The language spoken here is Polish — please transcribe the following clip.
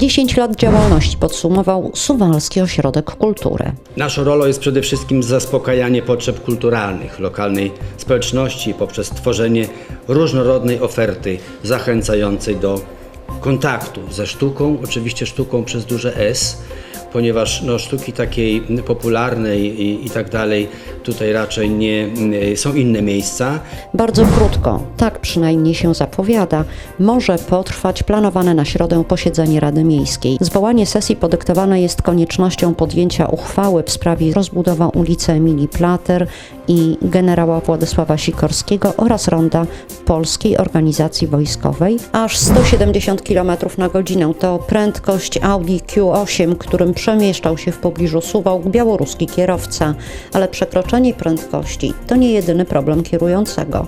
10 lat działalności podsumował Suwalski Ośrodek Kultury. Naszą rolą jest przede wszystkim zaspokajanie potrzeb kulturalnych lokalnej społeczności poprzez tworzenie różnorodnej oferty zachęcającej do kontaktu ze sztuką, oczywiście sztuką przez duże S, ponieważ no, sztuki takiej popularnej i, i tak dalej tutaj raczej nie są inne miejsca. Bardzo krótko, tak przynajmniej się zapowiada, może potrwać planowane na środę posiedzenie Rady Miejskiej. Zwołanie sesji podyktowane jest koniecznością podjęcia uchwały w sprawie rozbudowa ulicy Emilii Plater i generała Władysława Sikorskiego oraz ronda Polskiej Organizacji Wojskowej. Aż 170 km na godzinę to prędkość Audi Q8, którym przemieszczał się w pobliżu Suwałk białoruski kierowca, ale przekroczenie prędkości to nie jedyny problem kierującego.